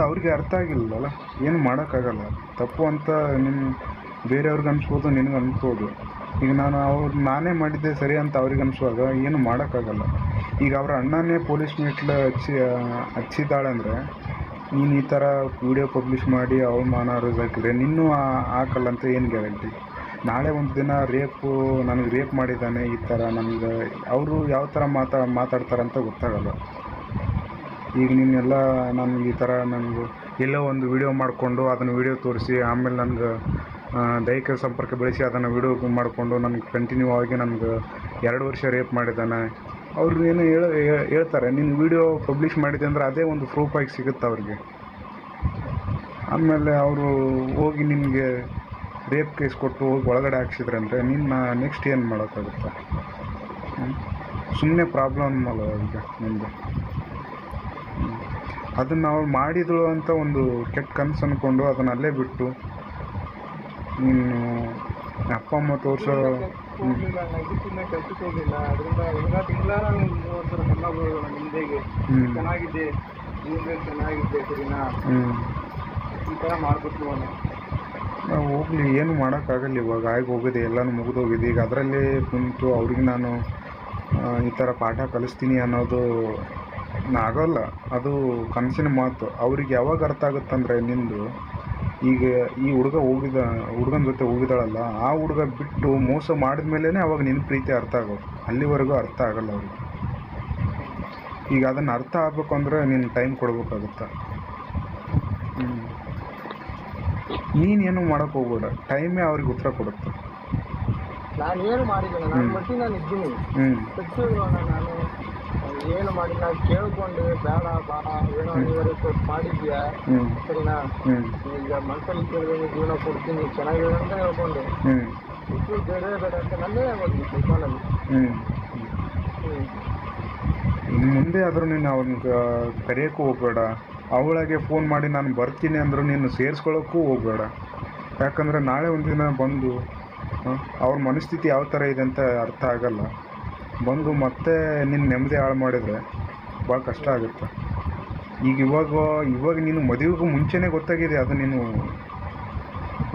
ಅದು ಅವ್ರಿಗೆ ಅರ್ಥ ಆಗಿಲ್ಲಲ್ಲ. ಏನು ಮಾಡೋಕ್ಕಾಗಲ್ಲ. ತಪ್ಪು ಅಂತ ನಿಮ್ಮ ಬೇರೆಯವ್ರಿಗೆ ಅನ್ಸ್ಬೋದು, ನಿನಗೆ ಅನ್ಸ್ಬೋದು. ಈಗ ನಾನು ಅವ್ರು, ನಾನೇ ಮಾಡಿದ್ದೆ ಸರಿ ಅಂತ ಅವ್ರಿಗೆ ಅನ್ಸುವಾಗ ಏನು ಮಾಡೋಕ್ಕಾಗಲ್ಲ. ಈಗ ಅವ್ರ ಅಣ್ಣನೇ ಪೊಲೀಸ್ ಮೆಟ್ಲು ಹಚ್ಚಿ, ಹಚ್ಚಿದ್ದಾಳೆ ಅಂದರೆ, ನೀನು ಈ ಥರ ವಿಡಿಯೋ ಪಬ್ಲಿಷ್ ಮಾಡಿ ಅವಮಾನ ಹಾಕಿದ್ರೆ ನಿನ್ನೂ ಹಾಕಲ್ಲ ಅಂತ ಏನು ಗ್ಯಾರಂಟಿ? ನಾಳೆ ಒಂದು ದಿನ ರೇಪು, ನನಗೆ ರೇಪ್ ಮಾಡಿದ್ದಾನೆ ಈ ಥರ, ನನಗೆ ಅವರು ಯಾವ ಥರ ಮಾತಾ, ಮಾತಾಡ್ತಾರಂತ ಗೊತ್ತಾಗಲ್ಲ. ಈಗ ನೀನೆಲ್ಲ ನನಗೆ ಈ ಥರ ನನಗೆ ಎಲ್ಲೋ ಒಂದು ವಿಡಿಯೋ ಮಾಡಿಕೊಂಡು ಅದನ್ನು ವೀಡಿಯೋ ತೋರಿಸಿ, ಆಮೇಲೆ ನನಗೆ ದೈಹಿಕ ಸಂಪರ್ಕ ಬೆಳೆಸಿ ಅದನ್ನು ವೀಡಿಯೋ ಮಾಡಿಕೊಂಡು ನನಗೆ ಕಂಟಿನ್ಯೂ ಆಗಿ ನನಗೆ ಎರಡು ವರ್ಷ ರೇಪ್ ಮಾಡಿದ್ದಾನೆ. ಅವರು ಏನು ಹೇಳ ಹೇಳ್ತಾರೆ ನಿನ್ನ ವೀಡಿಯೋ ಪಬ್ಲಿಷ್ ಮಾಡಿದೆ ಅಂದರೆ ಅದೇ ಒಂದು ಪ್ರೂಫ್ ಆಗಿ ಸಿಗುತ್ತೆ ಅವ್ರಿಗೆ. ಆಮೇಲೆ ಅವರು ಹೋಗಿ ನಿಮಗೆ ರೇಪ್ ಕೇಸ್ ಕೊಟ್ಟು ಹೋಗಿ ಒಳಗಡೆ ಹಾಕ್ಸಿದ್ರೆ ಅಂದರೆ ನಿನ್ನ ನೆಕ್ಸ್ಟ್ ಏನು ಮಾಡೋಕ್ಕಾಗುತ್ತೆ? ಸುಮ್ಮನೆ ಪ್ರಾಬ್ಲಮ್ ಅಲ್ಲ ಈಗ ನಿಮ್ಮದು ಅದನ್ನು ಅವ್ರು ಮಾಡಿದಳು ಅಂತ ಒಂದು ಕೆಟ್ಟ ಕನಸು ಅಂದ್ಕೊಂಡು ಅದನ್ನು ಅಲ್ಲೇ ಬಿಟ್ಟು ನೀನು ಅಪ್ಪ ಅಮ್ಮ ತೋರಿಸೋ ಕೆಲ್ಸಕ್ಕೆ ಹೋಗಿಲ್ಲ. ಅದರಿಂದ ತಿಂಗಳ ಚೆನ್ನಾಗಿದ್ದೆ ಚೆನ್ನಾಗಿದ್ದೆ ಸರಿನಾ? ಈ ಥರ ಅವನು. ನಾವು ಹೋಗ್ಲಿ ಏನು ಮಾಡೋಕ್ಕಾಗಲ್ಲ ಇವಾಗ. ಆಗಿ ಹೋಗಿದೆ ಎಲ್ಲನೂ ಮುಗಿದೋಗಿದೆ. ಈಗ ಅದರಲ್ಲೇ ಕುಂತು ಅವ್ರಿಗೆ ನಾನು ಈ ಥರ ಪಾಠ ಕಲಿಸ್ತೀನಿ ಅನ್ನೋದು ಆಗೋಲ್ಲ. ಅದು ಕನಸಿನ ಮಾತು. ಅವ್ರಿಗೆ ಯಾವಾಗ ಅರ್ಥ ಆಗುತ್ತಂದರೆ ನಿಂದು ಈಗ ಈ ಹುಡುಗ ಹೋಗಿದ ಹುಡುಗನ ಜೊತೆ ಹೋಗಿದ್ದಾಳಲ್ಲ ಆ ಹುಡುಗ ಬಿಟ್ಟು ಮೋಸ ಮಾಡಿದ ಮೇಲೇ ಅವಾಗ ನಿನ್ನ ಪ್ರೀತಿ ಅರ್ಥ ಆಗೋದು. ಅಲ್ಲಿವರೆಗೂ ಅರ್ಥ ಆಗಲ್ಲ ಅವ್ರಿಗೆ. ಈಗ ಅದನ್ನು ಅರ್ಥ ಆಗ್ಬೇಕು ಅಂದರೆ ನೀನು ಟೈಮ್ ಕೊಡಬೇಕಾಗುತ್ತೆ? ನೀನೇನು ಮಾಡೋಕ್ಕೆ ಹೋಗ್ಬೇಡ. ಟೈಮೇ ಅವ್ರಿಗೆ ಉತ್ತರ ಕೊಡುತ್ತೆ. ನಾನು ಏನು ಮಾಡಿದ್ದೇನೆ ನಾನು ನಾನು ಇದ್ದೀನಿ. ನಾನು. ಏನು ಮಾಡಿಲ್ಲ ಕೇಳ್ಕೊಂಡು ಬೇಡ ಬಾ ಏನೋ ಸ್ವಲ್ಪ ಮಾಡಿದ್ಯಾ? ಹ್ಞೂ ಸರಿನಾ? ಹ್ಞೂ ಈಗ ಮನಸ್ಸಲ್ಲಿ ಕೇಳಿದ್ರೆ ಜೀವನ ಕೊಡ್ತೀನಿ ಚೆನ್ನಾಗಿದೆ ಅಂತ ಹೇಳ್ಕೊಂಡು. ಇಷ್ಟು ಬೇಡ ಬೇಡ ಅಂತ ನನ್ನೇ ಹೋಗಿದ್ದು ಕಾಲಲ್ಲಿ ಮುಂದೆ ಆದರೂ ನೀನು ಅವನ ಕರೆಯೋಕ್ಕೂ ಹೋಗಬೇಡ. ಅವಳಾಗೆ ಫೋನ್ ಮಾಡಿ ನಾನು ಬರ್ತೀನಿ ಅಂದರೂ ನೀನು ಸೇರಿಸ್ಕೊಳ್ಳೋಕ್ಕೂ ಹೋಗಬೇಡ. ಯಾಕಂದರೆ ನಾಳೆ ಒಂದಿನ ಬಂದು ಅವ್ರ ಮನಸ್ಥಿತಿ ಯಾವ ಥರ ಇದೆ ಅಂತ ಅರ್ಥ ಆಗಲ್ಲ. ಬಂದು ಮತ್ತೆ ನಿನ್ನ ನೆಮ್ಮದಿ ಹಾಳು ಮಾಡಿದರೆ ಭಾಳ ಕಷ್ಟ ಆಗುತ್ತೆ. ಈಗ ಇವಾಗ ಇವಾಗ ನೀನು ಮದುವೆಗೂ ಮುಂಚೆನೇ ಗೊತ್ತಾಗಿದೆ ಅದು ನೀನು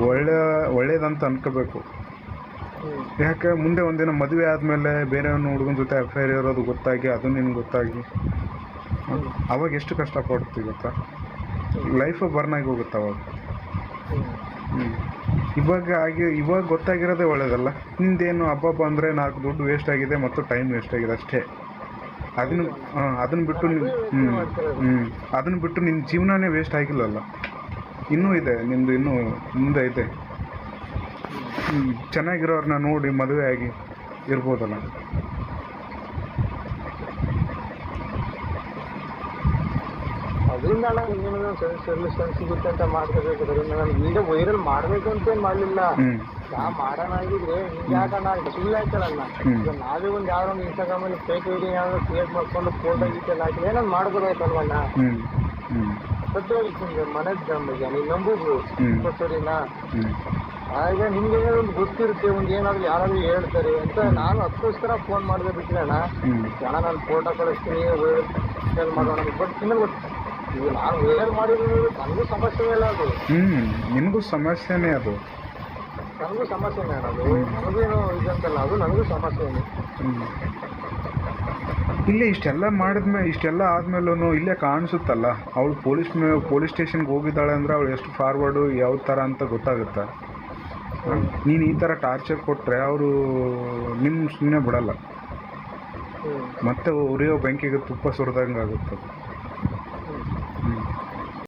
ಒಳ್ಳೆ ಒಳ್ಳೇದಂತ ಅನ್ಕೋಬೇಕು. ಯಾಕೆ ಮುಂದೆ ಒಂದಿನ ಮದುವೆ ಆದಮೇಲೆ ಬೇರೆ ಹುಡುಗನ ಜೊತೆ ಅಫೇರ್ ಇರೋದು ಗೊತ್ತಾಗಿ ಅದು ನಿನ್ಗೆ ಗೊತ್ತಾಗಿ. ಅವಾಗ ಎಷ್ಟು ಕಷ್ಟಪಡ್ತೀವಿ ಗೊತ್ತಾ? ಲೈಫ್ ಬರ್ನ್ ಆಗಿ ಹೋಗುತ್ತೆ ಅವಾಗ. ಇವಾಗ ಆಗಿ ಇವಾಗ ಗೊತ್ತಾಗಿರೋದೇ ಒಳ್ಳೇದಲ್ಲ. ನಿಂದೇನು ಹಬ್ಬ ಅಂದರೆ ನಾಲ್ಕು ದುಡ್ಡು ವೇಸ್ಟ್ ಆಗಿದೆ ಮತ್ತು ಟೈಮ್ ವೇಸ್ಟ್ ಆಗಿದೆ ಅಷ್ಟೇ. ಅದನ್ನು, ಹಾಂ, ಅದನ್ನು ಬಿಟ್ಟು ನೀವು ಹ್ಞೂ ಹ್ಞೂ ಅದನ್ನು ಬಿಟ್ಟು ನಿನ್ನ ಜೀವನನೇ ವೇಸ್ಟ್ ಆಗಿಲ್ಲಲ್ಲ. ಇನ್ನೂ ಇದೆ ನಿಮ್ಮದು ಇನ್ನೂ ಮುಂದೆ ಇದೆ. ಚೆನ್ನಾಗಿರೋರನ್ನ ನೋಡಿ ಮದುವೆ ಆಗಿ ಇರ್ಬೋದಲ್ಲ. ಅದರಿಂದ ನಾನು ಏನಾದ್ರು ಸೊಲ್ಯೂಷನ್ ಸಿಗುತ್ತೆ ಅಂತ ಮಾಡ್ಕೋಬೇಕು. ಅದರಿಂದ ನಾನು ವಿಡಿಯೋ ವೈರಲ್ ಮಾಡಬೇಕು ಅಂತ ಏನು ಮಾಡಲಿಲ್ಲ. ನಾ ಮಾಡೋಣ ಆಗಿದ್ರೆ ಯಾಕಣ್ಣ ಸುಳ್ಳು ಹ್ಮ್. ಈಗ ನಾವೇ ಒಂದು ಯಾರೋ ಒಂದು ಇನ್ಸ್ಟಾಗ್ರಾಮಲ್ಲಿ ಫೇಕ್ ವಿಡಿಯೋ ಯಾವ್ದು ಕ್ರಿಯೇಟ್ ಮಾಡ್ಕೊಂಡು ಫೋಟೋ ಗೀಟೆಲ್ಲ ಹಾಕಿದ್ರೆ ನಾನು ಹ್ಞೂ ಸತ್ಯವಾಗಿ ಮನೆ ನಂಬಿಕೆ ನೀನು ನಂಬುದು. ಸರಿನಾ? ಆಗ ನಿಮ್ಗೆ ಒಂದು ಗೊತ್ತಿರುತ್ತೆ ಒಂದು ಏನಾದ್ರು ಯಾರಾದ್ರೂ ಹೇಳ್ತಾರೆ ಅಂತ ನಾನು ಅದಕ್ಕೋಸ್ಕರ ಫೋನ್ ಮಾಡಿದೆ ಬಿಟ್ಟರೆ ಅಣ್ಣ ನಾನು ಫೋಟೋ ಕಳಿಸ್ತೀನಿ ಮಾಡೋಣ. ಬಟ್ ಇನ್ನೂ ನನಗೂ ಸಮಸ್ಯೆ ಇಲ್ಲ ಅದು. ಹ್ಞೂ ನಿನಗೂ ಸಮಸ್ಯೆನೇ ಅದು. ನನಗೂ ಸಮಸ್ಯೆನೇ ಅದು. ನನಗೇನು ಇದಂತಲ್ಲ ಅದು ನನಗೂ ಸಮಸ್ಯೆನೇ. ಹ್ಞೂ ಇಲ್ಲೇ ಇಷ್ಟೆಲ್ಲ ಮಾಡಿದ್ಮೇಲೆ ಇಷ್ಟೆಲ್ಲ ಆದ್ಮೇಲೂ ಇಲ್ಲೇ ಕಾಣಿಸುತ್ತಲ್ಲ ಅವಳು ಪೊಲೀಸ್ ಮೇ ಪೊಲೀಸ್ ಸ್ಟೇಷನ್ಗೆ ಹೋಗಿದ್ದಾಳೆ ಅಂದರೆ ಅವಳು ಎಷ್ಟು ಫಾರ್ವರ್ಡು ಯಾವ ಥರ ಅಂತ ಗೊತ್ತಾಗುತ್ತೆ. ನೀನು ಈ ಥರ ಟಾರ್ಚರ್ ಕೊಟ್ಟರೆ ಅವರು ನಿಮ್ಮ ಸುಮ್ಮನೆ ಬಿಡಲ್ಲ. ಹ್ಞೂ ಮತ್ತೆ ಉರಿಯೋ ಬೆಂಕಿಗೆ ತುಪ್ಪ ಸುರಿದಂಗೆ ಆಗುತ್ತೆ ಅದು